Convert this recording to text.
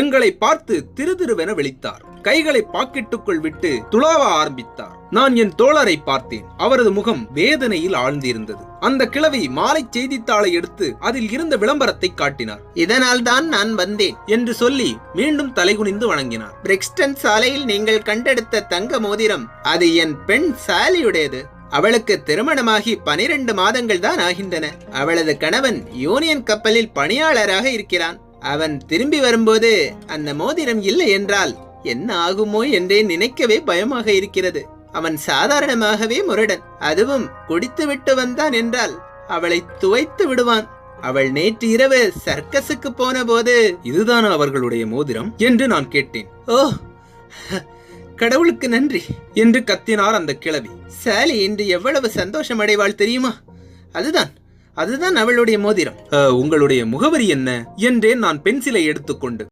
எங்களை பார்த்து திருதிருவென விழித்தார். கைகளை பாக்கெட்டுக்குள் விட்டு துளாவ ஆரம்பித்தார். நான் என் தோழரை பார்த்தேன். அவரது முகம் வேதனையில் ஆழ்ந்திருந்தது. அந்த கிழவி மாலை செய்தித்தாளை எடுத்து அதில் இருந்த விளம்பரத்தை காட்டினார். இதனால் தான் நான் வந்தேன் என்று சொல்லி மீண்டும் தலைகுனிந்து வணங்கினார். பிரிக்ஸ்டன் சாலையில் நீங்கள் கண்டெடுத்த தங்க மோதிரம் அது என் பெண் சாலியுடையது. அவளுக்கு திருமணமாகி பனிரெண்டு மாதங்கள் தான் ஆகின்றன. அவளது கணவன் யூனியன் கப்பலில் பணியாளராக இருக்கிறான். அவன் திரும்பி வரும்போது அந்த மோதிரம் இல்லை என்றால் என்ன ஆகுமோ என்றே நினைக்கவே பயமாக இருக்கிறது. அவன் சாதாரணமாகவே முரடன். அதுவும் குடித்துவிட்டு வந்தான் என்றால் அவளை துவைத்து விடுவான். அவள் நேற்று இரவு சர்க்கஸுக்கு போன போது இதுதான் அவர்களுடைய மோதிரம்? என்று நான் கேட்டேன். ஓ கடவுளுக்கு நன்றி என்று கத்தினார் அந்த கிழவி. சாலி இன்று எவ்வளவு சந்தோஷம் அடைவாள் தெரியுமா? அதுதான் அதுதான் அவளுடைய மோதிரம். உங்களுடைய முகவரி என்ன? என்றேன் நான் பென்சிலை எடுத்துக்கொண்டு